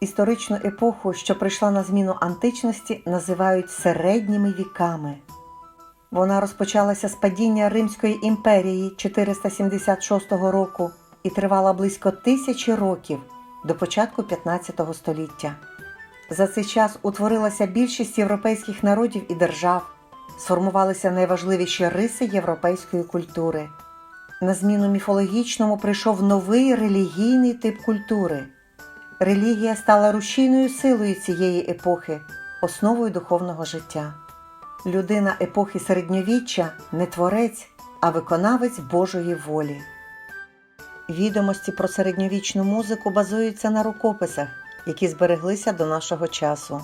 Історичну епоху, що прийшла на зміну античності, називають середніми віками. Вона розпочалася з падіння Римської імперії 476 року і тривала близько тисячі років до початку 15 століття. За цей час утворилася більшість європейських народів і держав, сформувалися найважливіші риси європейської культури. На зміну міфологічному прийшов новий релігійний тип культури. Релігія стала рушійною силою цієї епохи, основою духовного життя. Людина епохи середньовіччя не творець, а виконавець Божої волі. Відомості про середньовічну музику базуються на рукописах, які збереглися до нашого часу.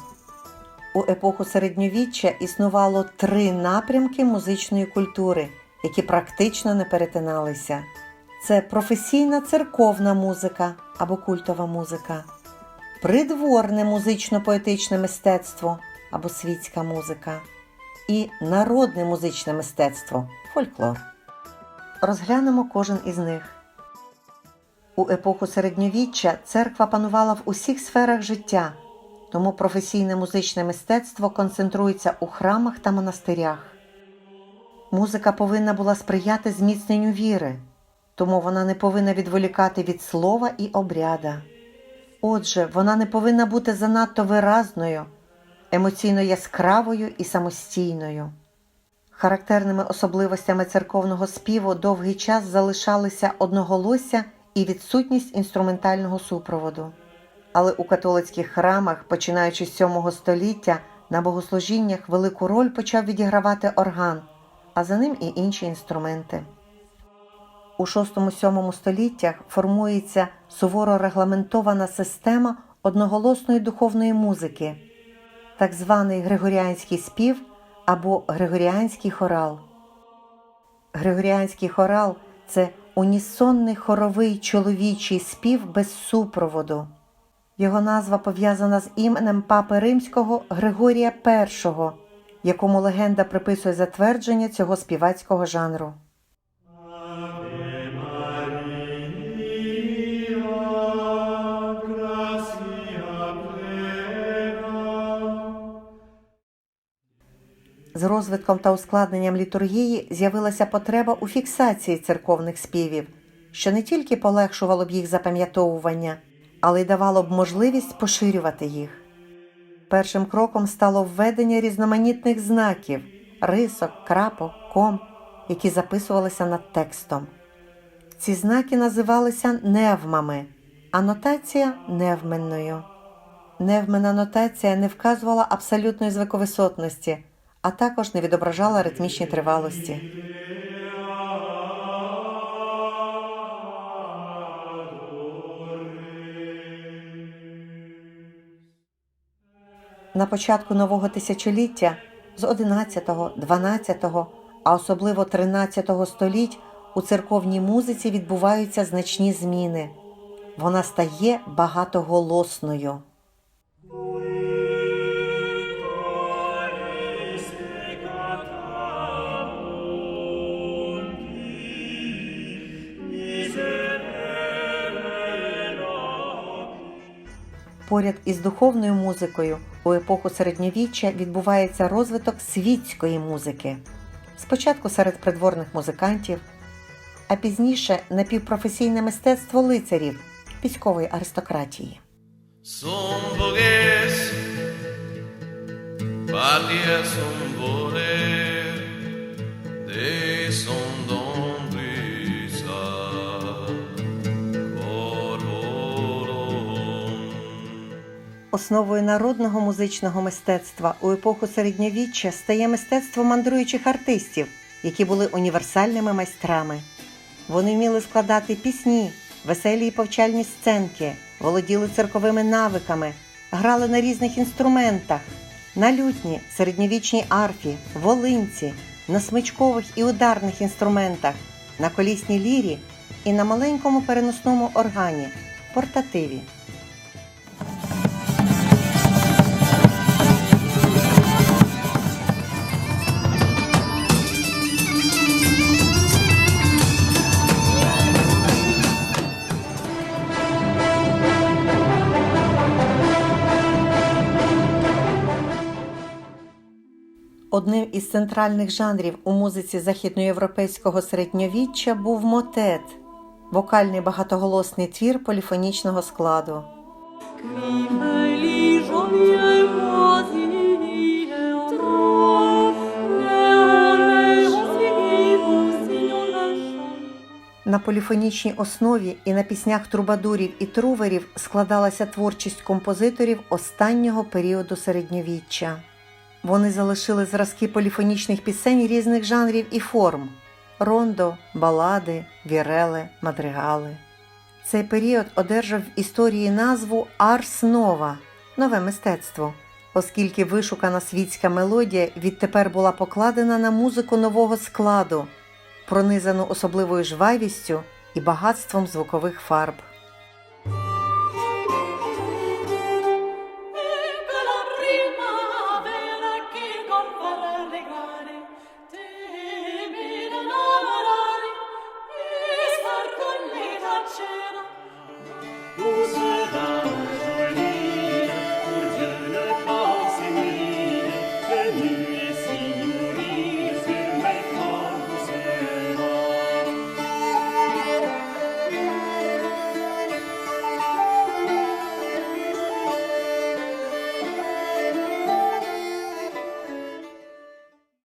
У епоху середньовіччя існувало три напрямки музичної культури, які практично не перетиналися. Це професійна церковна музика або культова музика, придворне музично-поетичне мистецтво або світська музика і народне музичне мистецтво фольклор. Розглянемо кожен із них. У епоху середньовіччя церква панувала в усіх сферах життя, тому професійне музичне мистецтво концентрується у храмах та монастирях. Музика повинна була сприяти зміцненню віри, тому вона не повинна відволікати від слова і обряда. Отже, вона не повинна бути занадто виразною, емоційно яскравою і самостійною. Характерними особливостями церковного співу довгий час залишалися одноголосся і відсутність інструментального супроводу. Але у католицьких храмах, починаючи з VII століття, на богослужіннях велику роль почав відігравати орган, а за ним і інші інструменти. У VI-VII століттях формується суворо регламентована система одноголосної духовної музики, так званий григоріанський спів або григоріанський хорал. Григоріанський хорал це унісонний хоровий чоловічий спів без супроводу. Його назва пов'язана з іменем папи римського Григорія І, якому легенда приписує затвердження цього співацького жанру. З розвитком та ускладненням літургії з'явилася потреба у фіксації церковних співів, що не тільки полегшувало б їх запам'ятовування, але й давало б можливість поширювати їх. Першим кроком стало введення різноманітних знаків рисок, крапок, ком, які записувалися над текстом. Ці знаки називалися невмами, а нотація невменною. Невмена нотація не вказувала абсолютної звуковисотності, а також не відображала ритмічні тривалості. На початку нового тисячоліття з 11, 12, а особливо 13 століть у церковній музиці відбуваються значні зміни. Вона стає багатоголосною. Поряд із духовною музикою у епоху середньовіччя відбувається розвиток світської музики. Спочатку серед придворних музикантів, а пізніше напівпрофесійне мистецтво лицарів військової аристократії. Patria son de Основою народного музичного мистецтва у епоху середньовіччя стає мистецтво мандруючих артистів, які були універсальними майстрами. Вони вміли складати пісні, веселі і повчальні сценки, володіли цирковими навиками, грали на різних інструментах, на лютні, середньовічній арфі, волинці, на смичкових і ударних інструментах, на колісній лірі і на маленькому переносному органі портативі. Одним із центральних жанрів у музиці західноєвропейського середньовіччя був мотет вокальний багатоголосний твір поліфонічного складу. На поліфонічній основі і на піснях трубадурів і труверів складалася творчість композиторів останнього періоду середньовіччя. Вони залишили зразки поліфонічних пісень різних жанрів і форм: рондо, балади, вірели, мадригали. Цей період одержав в історії назву Арс Нова нове мистецтво, оскільки вишукана світська мелодія відтепер була покладена на музику нового складу, пронизану особливою жвавістю і багатством звукових фарб.